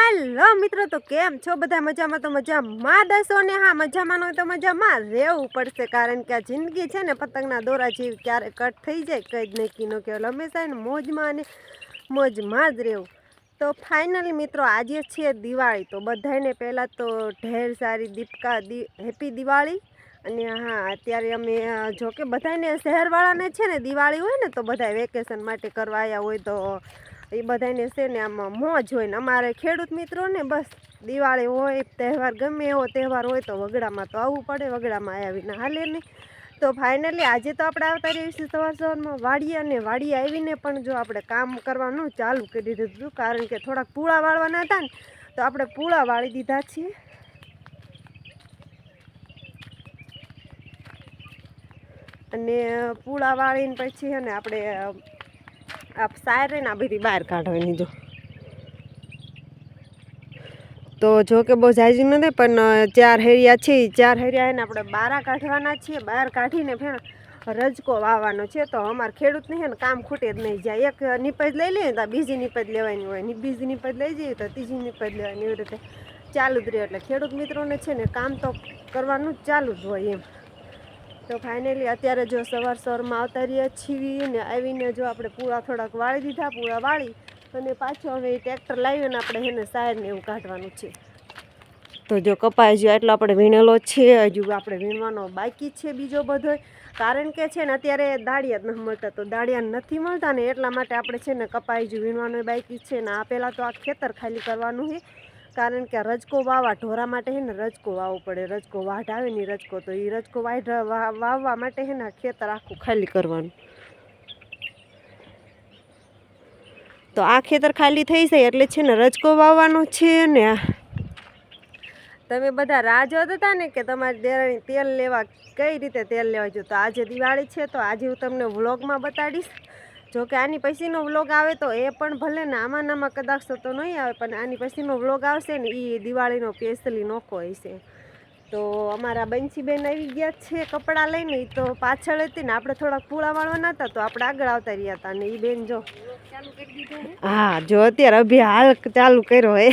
હાલો મિત્રો, તો કેમ છો? બધા મજામાં? તો મજામાં દસો ને? હા, મજામાં તો મજામાં રહેવું પડશે, કારણ કે આ જિંદગી છે ને, પતંગના દોરા જેવી ક્યારે કટ થઈ જાય કંઈ જ નહીં ન કહેવાય હંમેશા એને મોજમાં અને મોજમાં જ રહેવું. તો ફાઇનલી મિત્રો, આજે છે દિવાળી, તો બધાને પહેલાં તો ઢેર સારી દીપકા દી, હેપી દિવાળી. અને હા, અત્યારે અમે જોકે કે બધાને શહેરવાળાને છે ને, દિવાળી હોય ને, તો બધા વેકેશન માટે કરવા આવ્યા હોય તો એ બધાને છે ને આમ મોજ હોય ને. અમારે ખેડૂત મિત્રોને બસ દિવાળી હોય તહેવાર ગમે એવો તહેવાર હોય તો વગડામાં તો આવવું પડે, વગડામાં આવ્યા વિના હાલે નહીં. તો ફાઇનલી આજે તો આપણે આવતા રહીશું સવાર સવારમાં. વાડીએ અને વાડીએ આવીને પણ જો આપણે કામ કરવાનું ચાલુ કરી દીધું હતું, કારણ કે થોડાક પૂળા વાળવાના હતા ને, તો આપણે પૂળા વાળી દીધા છીએ. અને પૂળા વાળીને પછી છે ને આપણે આ સાયરન આ બધી બહાર કાઢવાની જો. તો જો કે બહુ જાજી નથી પણ ચાર હેરિયા છે ચાર હેરિયા એને આપણે બારા કાઢવાના છીએ બહાર કાઢીને ફેર રજકો વાવવાનો છે. તો અમારે ખેડૂતને છે ને કામ ખૂટે જ નહીં જાય. એક નીપજ લઈ લઈએ તો બીજી નીપજ લેવાની હોય. બીજી નીપજ લઈ જઈએ તો ત્રીજી નીપજ લેવાની એવી રીતે ચાલુ જ રહે. એટલે ખેડૂત મિત્રોને છે ને કામ તો કરવાનું ચાલુ જ હોય એમ. તો ફાઇનલી અત્યારે જો સવાર સવારમાં આવતા રહીએ છીએ ને આવીને જો આપણે પૂળા થોડાક વાળી દીધા, પૂળા વાળી, અને પાછું હવે ટ્રેક્ટર લાવીને આપણે એને સાયરને એવું કાઢવાનું છે. તો જો કપાય હજુ એટલો આપણે વીણેલો છે, હજુ આપણે વીણવાનો બાકી છે બીજો બધો. કારણ કે છે ને અત્યારે દાળિયા જ નથી મળતા, તો દાળિયા નથી મળતા ને એટલા માટે આપણે છે ને કપાય હજુ વીણવાનો બાકી છે ને આ પહેલાં તો આ ખેતર ખાલી કરવાનું છે. કારણ કે રજકો વાવવા ઢોરા માટે હે ને રજકો વાવવો પડે. રજકો વાઢ આવે ને રજકો તો એ રજકો વાઢ વાવવા માટે છે ને ખેતર આખું ખાલી કરવાનું. તો આ ખેતર ખાલી થઈ જાય એટલે છે ને રજકો વાવવાનો છે ને તમે બધા રાહ જોતા હતા ને કે તમારી દેરાણી તેલ લેવા કઈ રીતે તેલ લેવા જો તો આજે દિવાળી છે તો આજે હું તમને વ્લોગમાં બતાડીશ. જો કે આની પછીનો વ્લોગ આવે તો એ પણ ભલે ને આમાં નામાં કદાચ તો નહીં આવે પણ આની પછીનો વ્લોગ આવશે ને એ દિવાળીનો પેસલી નોખો હશે. તો અમારા બંસીબેન આવી ગયા છે કપડાં લઈને તો પાછળ હતી ને આપણે થોડાક પૂળા વાળવાના હતા તો આપણે આગળ આવતા રહ્યા હતા. ને એ બેન જો હા જો અત્યારે અભી હાલ ચાલુ કર્યો હે.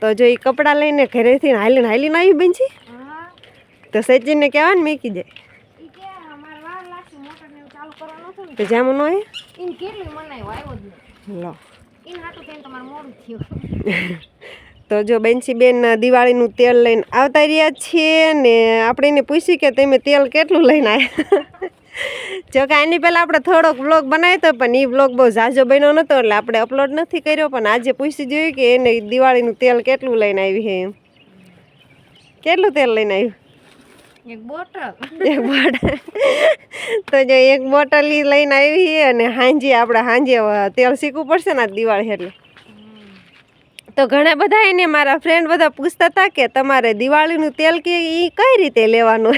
તો જો એ કપડાં લઈને ઘરેથી હાલીને હાલીને આવી બેનજી તો સચિનને કહેવા ને મેકી જાય તો જામું ન હોય ઇન કેટલી મનાય આવ્યો જ નહીં. લો. ઇન હાટું થઈને તમારે મોડું થયું. તો જો બેન દિવાળીનું તેલ લઈને આવતા રહ્યા છીએ ને આપણે એને પૂછી કે તમે તેલ કેટલું લઈને આવ્યા? જો કે આની પહેલાં આપણે થોડોક બ્લોગ બનાવ્યો હતો પણ એ બ્લોગ બહુ ઝાઝો બન્યો નહોતો એટલે આપણે અપલોડ નથી કર્યો પણ આજે પૂછી જોયું કે એને દિવાળીનું તેલ કેટલું લઈને આવી છે એમ. કેટલું તેલ લઈને આવ્યું? એક બોટલ? એક બોટલ. તો જો એક બોટલ લઈને આવી અને હાંજી આપણે હાંજે તેલ શીખવું પડશે ને દિવાળી એટલે. તો ઘણા બધા એને મારા ફ્રેન્ડ બધા પૂછતા હતા કે તમારે દિવાળીનું તેલ કે એ કઈ રીતે લેવાનું?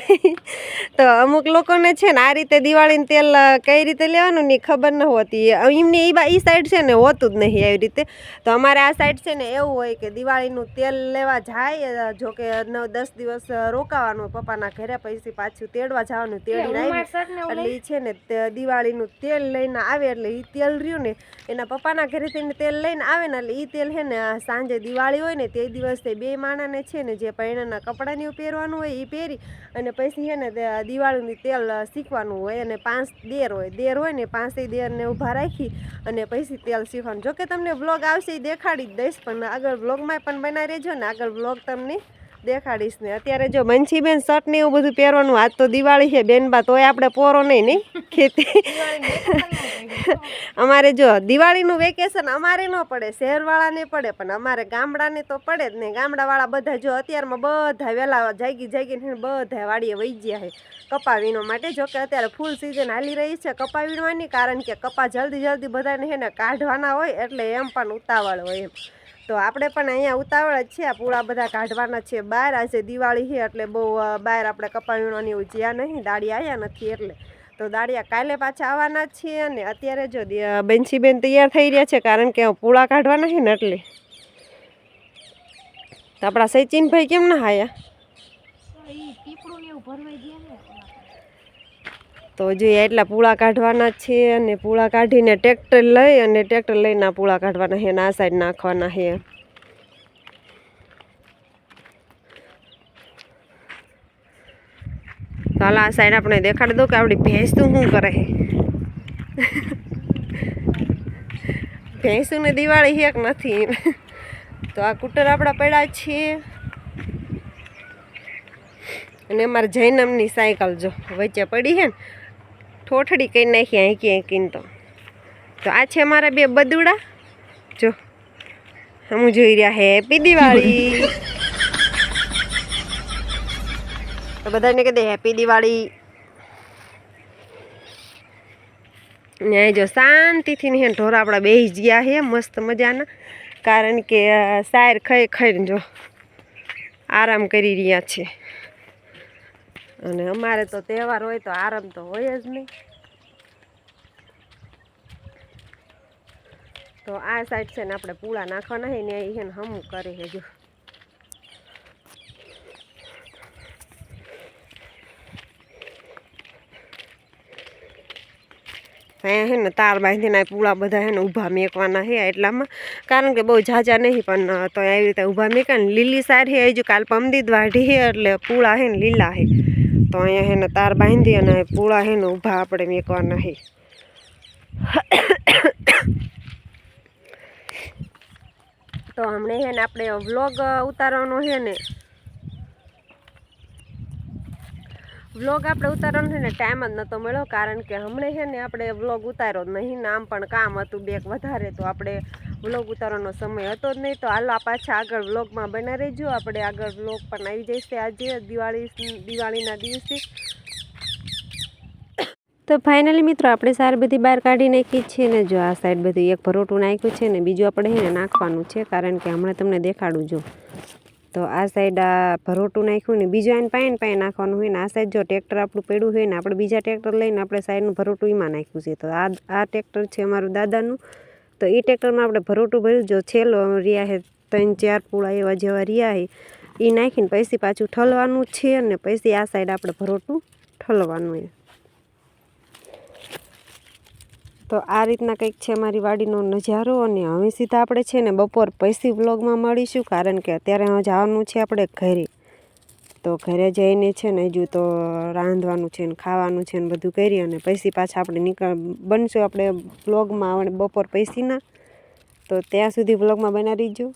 તો અમુક લોકોને છે ને આ રીતે દિવાળીનું તેલ કઈ રીતે લેવાનું ને ખબર ન હોતી. એમને એ બા એ સાઈડ છે ને હોતું જ નહીં એવી રીતે. તો અમારે આ સાઈડ છે ને એવું હોય કે દિવાળીનું તેલ લેવા જાય જો કે નવ દસ દિવસ રોકાવાનું પપ્પાના ઘરે પછી પાછું તેડવા જવાનું તેડીને આવી એટલે એ છે ને તે દિવાળીનું તેલ લઈને આવે એટલે એ તેલ રહ્યું ને એના પપ્પાના ઘરેથી તેલ લઈને આવે ને એટલે એ તેલ છે ને આ સાંજે દિવાળી હોય ને તે દિવસે બે માણાને છે ને જે પૈણાના કપડાને પહેરવાનું હોય એ પહેરી અને પછી છે ને તે દિવાળીનું તેલ શીખવાનું હોય અને પાંચ દેર હોય. દેર હોય ને પાંચેય દેરને ઊભા રાખી અને પછી તેલ શીખવાનું. જોકે તમને બ્લોગ આવશે એ દેખાડી જ દઈશ, પણ આગળ બ્લોગમાં પણ બનાવી રહેજો ને આગળ બ્લોગ તમને દેખાડીશ ને. અત્યારે જો બંસીબેન શર્ટ ને એવું બધું પહેરવાનું આજ તો દિવાળી છે બેન બા તોય આપણે પોરો નહીં નહીં ખેતી. અમારે જો દિવાળીનું વેકેશન અમારે ન પડે શહેરવાળાને પડે પણ અમારે ગામડાને તો પડે જ નહીં ગામડાવાળા બધા જો અત્યારમાં બધા વહેલા જાગી જાગીને બધા વાડીએ વહી ગયા છે કપાવીનો માટે. જો કે અત્યારે ફૂલ સિઝન હાલી રહી છે કપા વીણવાની કારણ કે કપા જલ્દી જલ્દી બધાને છે ને કાઢવાના હોય એટલે એમ પણ ઉતાવળ હોય એમ. તો આપણે પણ અહીંયા ઉતાવળ જ છે. આ પૂળા બધા કાઢવાના છે. બહાર આજે દિવાળી છે એટલે બહુ બહાર આપણે કપાવીણોની એવું જ્યાં નહીં દાડી આવ્યા નથી એટલે. તો દાડિયા કાલે પાછા આવવાના છીએ અને અત્યારે જો બેન્સીબેન તૈયાર થઈ રહ્યા છે કારણ કે પૂળા કાઢવાના છે ને એટલે. તો આપણા સચિનભાઈ કેમ ના આયા તો જોઈએ એટલા પૂળા કાઢવાના છે અને પૂળા કાઢીને ટ્રેક્ટર લઈ અને ટ્રેક્ટર લઈને પૂળા કાઢવાના છે આ સાઈડ નાખવાના છે. ચાલ આ સાઈડ આપણે દેખાડી દઉં કે આપણી ભેંસ તું શું કરે ભેંસુને દિવાળી હેક નથી? તો આ કૂટર આપણા પડ્યા છે. અને અમારે જૈનમની સાયકલ જો વચ્ચે પડી છે ને ઠોઠડી કરી નાખી આંકી આંકીને તો. તો આ છે અમારા બે બદુડા. જો હું જોઈ રહ્યા હેપી દિવાળી. તો બધાને કહી દે હેપી દિવાળી. ને અહીં જો શાંતિથી ને ઢોર આપણા જ ગયા છે મસ્ત મજાના. કારણ કે સાયર ખાઈ ખાઈને જો આરામ કરી રહ્યા છે. અને અમારે તો તહેવાર હોય તો આરામ તો હોય જ નહીં. તો આ સાઈડ છે ને આપણે પૂળા નાખવાના છે ને એ છે કરે છે અહીંયા છે ને તાર બાંધીને આ પૂળા બધા છે ને ઊભા મેકવાના છે એટલામાં. કારણ કે બહુ ઝાઝા નહીં, પણ તો એવી રીતે ઊભા મેકા ને લીલી સાર છે. હજુ કાલ પમદી વાઢી છે એટલે પૂળા છે ને લીલા છે. તો અહીંયા છે ને તાર બાંધી અને પૂળા હે ને ઊભા આપણે મેકવાના છે તો હમણે હે ને આપણે વ્લોગ ઉતારવાનો છે ને. વ્લોગ આપણે ઉતારવાનો છે ને ટાઈમ જ નહોતો મળ્યો, કારણ કે હમણે છે ને આપણે વ્લોગ ઉતાર્યો નહીં ને આમ પણ કામ હતું બેક વધારે, તો આપણે વ્લોગ ઉતારવાનો સમય હતો જ નહીં. તો હાલો, આ પાછા આગળ વ્લોગમાં બના રહેજો. આપણે આગળ વ્લોગ પણ આવી જશે આજે, દિવાળી, દિવાળીના દિવસે. તો ફાઇનલી મિત્રો, આપણે સાર બધી બહાર કાઢી નાખી છે ને જો આ સાઈડ બધું એક ભરોટું નાખ્યું છે ને બીજું આપણે એને નાખવાનું છે, કારણ કે હમણાં તમને દેખાડું જો. તો આ સાઈડ આ ભરોટું નાખ્યું ને બીજું એને પાયન પાય નાખવાનું હોય ને આ સાઈડ જો ટ્રેક્ટર આપણું પડ્યું હોય ને આપણે બીજા ટ્રેક્ટર લઈને આપણે સાઈડનું ભરોટું એમાં નાખ્યું છે. તો આ આ ટ્રેક્ટર છે અમારું દાદાનું. તો એ ટ્રેક્ટરમાં આપણે ભરોટું ભર્યું, જો છેલ્લો રહ્યા છે ત્રણ, ચાર પૂળા એવા જેવા રહ્યા છે એ નાખીને પછી પાછું ઠલવાનું છે અને પછી આ સાઈડ આપણે ભરોટું ઠલવાનું છે તો આ રીતના કંઈક છે મારી વાડીનો નજારો અને હવે સીધા આપણે છે ને બપોર પછી વ્લોગમાં મળીશું, કારણ કે અત્યારે જવાનું છે આપણે ઘરે. તો ઘરે જઈને છે ને હજુ તો રાંધવાનું છે ને ખાવાનું છે ને બધું કરી અને પછી પાછા આપણે નીકળ, બનશું આપણે વ્લોગમાં હવે બપોર પૈસીના. તો ત્યાં સુધી વ્લોગમાં બનાવી રહીજો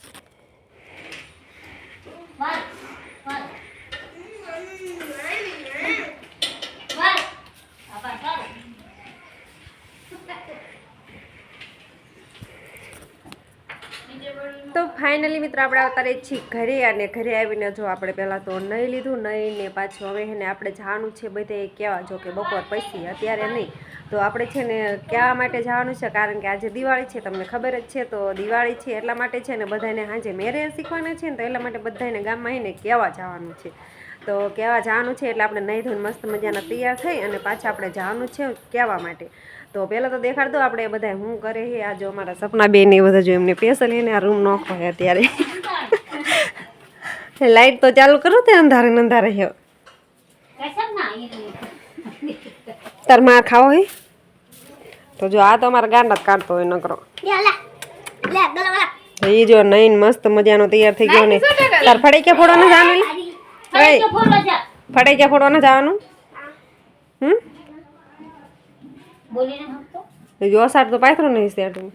ફાઇનલી મિત્રો, આપણે અત્યારે છીએ ઘરે અને ઘરે આવીને જો આપણે પહેલાં તો નહીં લીધું નહીં ને પાછું હવે એને આપણે જવાનું છે બધે કહેવા જો કે બપોર પછી, અત્યારે નહીં. તો આપણે છે ને કહેવા માટે જવાનું છે, કારણ કે આજે દિવાળી છે, તમને ખબર જ છે, તો દિવાળી છે એટલા માટે છે ને બધાને સાંજે મેરે શીખવાના છે ને તો એટલા માટે બધાને ગામમાં એને કહેવા જવાનું છે. તો કહેવા જવાનું છે એટલે આપણે નહીં ધોઈને મસ્ત મજાના તૈયાર થઈ અને પાછા આપણે જવાનું છે કહેવા માટે. તો પહેલાં તો દેખાડ દો આપણે બધા હું કરે છે. આ જો અમારા સપના બેન એ બધા જો એમને પેસલ એને આ રૂમ નોખો હોય અત્યારે. લાઈટ તો ચાલુ કરો તે અંધારે ને અંધારે છે. તારમાં ખાવો હે? તો જો આ તો અમારા ગાંડા કાઢતો હોય નકરો. એ જો નહીં મસ્ત મજાનો તૈયાર થઈ ગયો ને. તાર ફળે કે ફોડો ને જવાનું ફળે કે ફોડો જવાનું? હમ? બોલીને જો અસાર તો પાથરો નહીં છે આટલું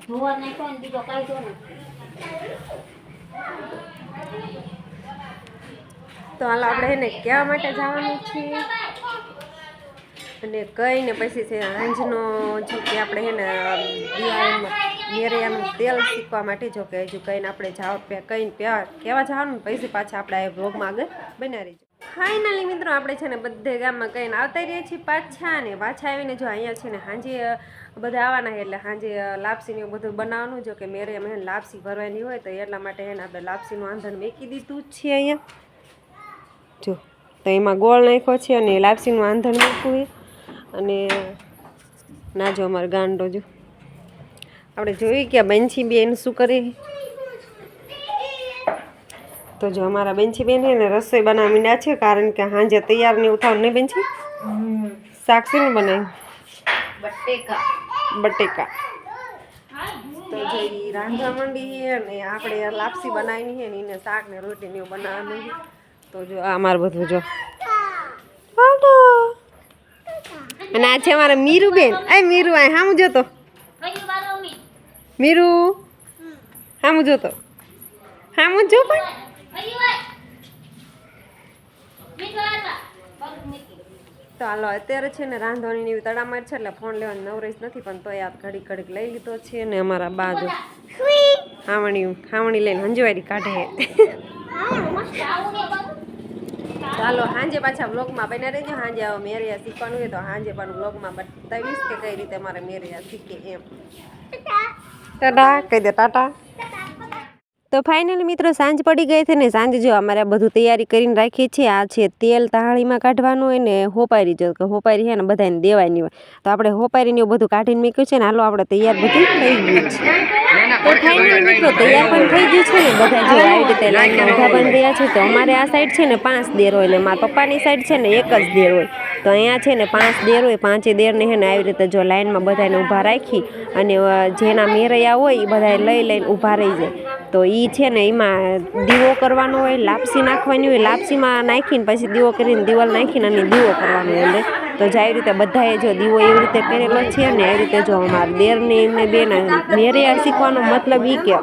ધોવા નાખ્યો તો હાલ આપણે એને ક્યાં માટે જવાનું છીએ અને કઈ ને પછી છે આંજનો જો કે આપણે એને નેરિયાનું તેલ શીખવા માટે જો કે હજુ કઈને આપણે જાવ કઈને કેવા જવાનું પછી પાછા આપણે આ બ્લોગમાં આગળ બનાવી ફાઇનલી મિત્રો, આપણે છે ને બધે ગામમાં કહીને આવતા રહીએ છીએ પાછા ને પાછા આવીને જો અહીંયા છે ને સાંજે બધા આવવાના એટલે સાંજે લાપસીને એવું બધું બનાવવાનું. જો કે મેરે એમ લાપસી ભરવાની હોય તો એટલા માટે એને આપણે લાપસીનું આંધણ મેકી દીધું છે અહીંયા. જો, તો એમાં ગોળ નાખ્યો છે અને લાપસીનું આંધણ મૂકવું અને ના જો અમારો ગાંડો જો. આપણે જોઈ કે બંછી બેન શું કરે. તો જો અમારા બેનચી બેન એને રસોઈ બનાવી મીંડ્યા છે કારણ કે હાંજે તૈયાર ને ઉઠાવ નહીં બેનચી શાક શેનું બનાવી? બટેકા. બટેકા. તો જે રાંધવા માંડી ને આપણે લાપસી બનાવી છે ને એને શાક ને રોટી ને બનાવવા માંડી. તો જો આ અમારું બધું જો. અને આ છે અમારા મીરુ બેન. એ મીરુ આ હામું જોતો મીરુ? હામું જોતો હામું જો પણ. તો હાલો અત્યારે છે ને રાંધણીની એવી તડામાર છે એટલે ફોન લેવાની નવરેશ નથી પણ તોય આ ઘડી ઘડીક લઈ લીધો છે ને અમારા બાજુ. ખાવણી ખાવણી લઈને હંજવારી કાઢે. ચાલો હાંજે પાછા બ્લોગમાં બન્યા રહેજો. હાંજે હવે મેરિયા શીખવાનું હોય તો હાંજે પણ બ્લોગમાં બતાવીશ કે કઈ રીતે મારે મેરિયા શીખે એમ. ટાટા કહી દે ટાટા. તો ફાઇનલી મિત્રો સાંજ પડી ગઈ છે ને સાંજ જો અમારે બધું તૈયારી કરીને રાખીએ છીએ. આ છે તેલ તાળીમાં કાઢવાનું હોય ને હોપારી જો કે હોપારી છે ને બધાને દેવાની હોય. તો આપણે હોપારીને એવું બધું કાઢીને મૂક્યું છે ને હાલો આપણે તૈયાર બધું થઈ ગયું છે. તો ફાઇનલી મિત્રો તૈયાર પણ થઈ ગયું છે ને બધા જો આવી રીતે લાઈનમાં ઊભા બની રહ્યા છે તો અમારે આ સાઈડ છે ને પાંચ દેર હોય ને મારા પપ્પાની સાઈડ છે ને એક જ દેર હોય. તો અહીંયા છે ને પાંચ દેર હોય પાંચે દેરને છે ને આવી રીતે જો લાઈનમાં બધાને ઊભા રાખી અને જેના મેરૈયા હોય એ બધા લઈ લઈને ઊભા રહી જાય. તો એ છે ને એમાં દીવો કરવાનો હોય લાપસી નાખવાની હોય લાપસીમાં નાખીને પછી દીવો કરીને દિવાલ નાખીને અને દીવો કરવાનો હોય અંદર. તો જાય રીતે બધાએ જો દીવો એવી રીતે પહેરેલો છે ને એવી રીતે જો અમારા દેરને એમને બેન મેરૈયા શીખવાનો મતલબ એ કે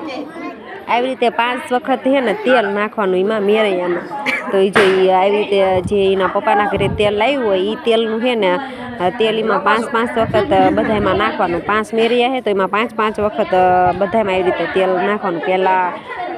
આવી રીતે પાંચ વખત છે ને તેલ નાખવાનું એમાં મેરૈયામાં. તો એ જો આવી રીતે જે એના પપ્પાના ઘરે તેલ લાવ્યું હોય એ તેલનું છે ને તેલ એમાં પાંચ પાંચ વખત બધામાં નાખવાનું. પાંચ મેરિયા છે તો એમાં પાંચ પાંચ વખત બધામાં આવી રીતે તેલ નાખવાનું. પહેલાં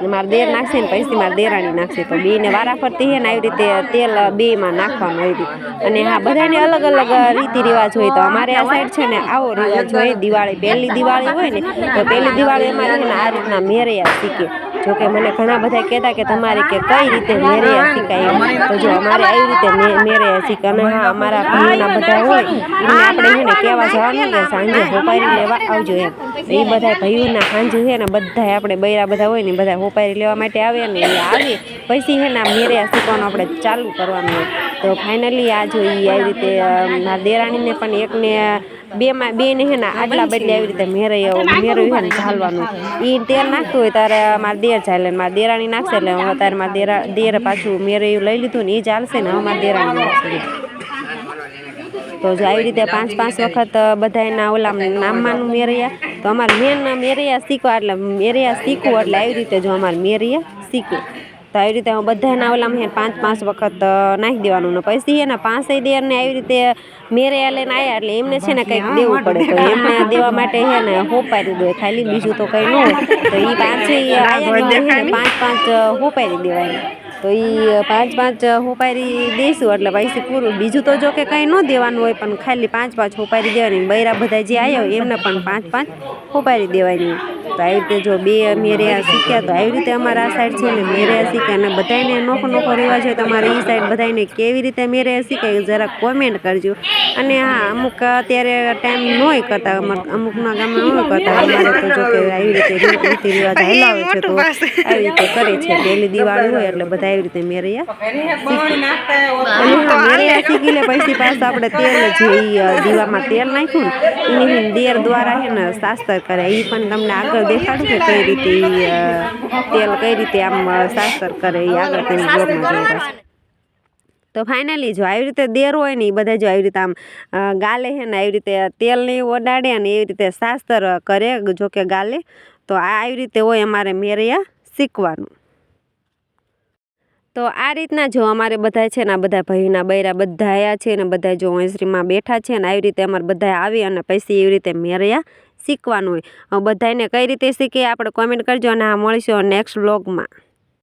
મારા દેર નાખશે ને પછી મારા દેરાણી નાખશે. તો બેને વારા ફરતી છે ને આવી રીતે તેલ બેમાં નાખવાનું આવી રીતે અને હા, બધાને અલગ અલગ રીતિ રિવાજ હોય. તો અમારે આ સાઈડ છે ને આવો રિવાજ હોય. દિવાળી, પહેલી દિવાળી હોય ને, તો પહેલી દિવાળી અમારે છે ને આ રીતના મેરૈયા શીખે જો કે મને ઘણા બધા કહેતા કે તમારે કે કઈ રીતે મેરે શીખાય તો જો અમારે આવી રીતે મેરે શીખે અને હા, અમારા ભાઈઓના બધા હોય, એમને આપણે છે ને કહેવા જવાનું કે સાંજે હોપારી લેવા આવજો એમ. એ બધા ભાઈઓના સાંજે છે ને બધા આપણે બૈરા બધા હોય ને બધા હોપારી લેવા માટે આવે ને એ આવે. પછી છે ને મેરે શીખવાનું આપણે ચાલુ કરવાનું હોય. તો ફાઇનલી આ જો એ આવી રીતે દેરાણીને પણ એકને બેમાં માં બે ને આટલા બદલે આવી રીતે મેરૈયા મેરૈયું છે ને ઝાલવાનું એ તેલ નાખતું હોય ત્યારે મારા દેર ચાલે ને મારા દેરાણી નાખશે એટલે હું અત્યારે મારા દેરા દેર પાછું મેરૈયું લઈ લીધું ને એ ચાલશે ને હવે મારા દેરાણી નાખશે. તો જો આવી રીતે પાંચ પાંચ વખત બધા એના ઓલા નામવાનું મેરૈયા તો અમારે મેન મેરૈયા શીખવા એટલે મેરૈયા શીખવું એટલે આવી રીતે જો અમારે મેરૈયા શીખવું તો આવી રીતે બધાના ઓલામાં હે પાંચ પાંચ વખત નાખી દેવાનું ને પછી એના પાંચેય દેરને આવી રીતે મેરે લઈને આવ્યા એટલે એમને છે ને કંઈક દેવું પડે. તો એમને દેવા માટે હે ને હોપારી દે ખાલી બીજું તો કંઈ ન હોય. તો એ પાંચે ને ને પાંચ પાંચ હોપારી દેવાય તો એ પાંચ પાંચ હોપારી દઈશું એટલે પછી પૂરું. બીજું તો જો કે કંઈ ન દેવાનું હોય, પણ ખાલી પાંચ પાંચ હોપારી દેવાની. બૈરા બધા જે આવ્યા હોય, એમને પણ પાંચ પાંચ હોપારી દેવાની. તો આવી રીતે જો બે મેરિયા શીખ્યા, તો આવી રીતે અમારા આ સાઈડ છે ને મેરિયા શીખ્યા. અને બધાને નોખો નોખો રિવાજ હોય તમારે એ સાઈડ બધાને કેવી રીતે મેરિયા શીખાય જરા કોમેન્ટ કરજો. અને હા, અમુક અત્યારે ટાઈમ નોય કરતા, અમાર- અમુકના ગામમાં નોય કરતા. અમારે તો જો કે આવી રીતે રીતિ રિવાજ હલાવે છે, તો આવી રીતે કરે છે. પહેલી દિવાળી હોય, એટલે બધા આવી રીતે મેરૈયા મેરૈયા શીખી લે. પછી પાછું આપણે તેલ જે દીવામાં તેલ નાખ્યું ને એની દેર દ્વારા છે ને શાસ્ત્ર કરે. એ પણ તમને આગળ દેખાડું કે કઈ રીતે તેલ કઈ રીતે આમ શાસ્ત્ર કરે એ આગળ તેની જોબમાં જોઈ પાછું. તો ફાઇનલી જો આવી રીતે દેર હોય ને એ બધા જો આવી રીતે આમ ગાલે છે ને આવી રીતે તેલને ઓડાડે અને એવી રીતે શાસ્ત્ર કરે જો કે ગાલે તો આ આવી રીતે હોય અમારે મેરૈયા શીખવાનું. તો આ રીતના જો અમારે બધા છે ને આ બધા ભાઈના બૈરા બધા આવ્યા છે ને બધા જો ઓસરીમાં બેઠા છે ને આવી રીતે અમારે બધા આવી અને પૈસી એવી રીતે મેળ્યા શીખવાનું હોય. બધાને કઈ રીતે શીખીએ આપણે કોમેન્ટ કરજો અને આ મળીશું નેક્સ્ટ વ્લોગમાં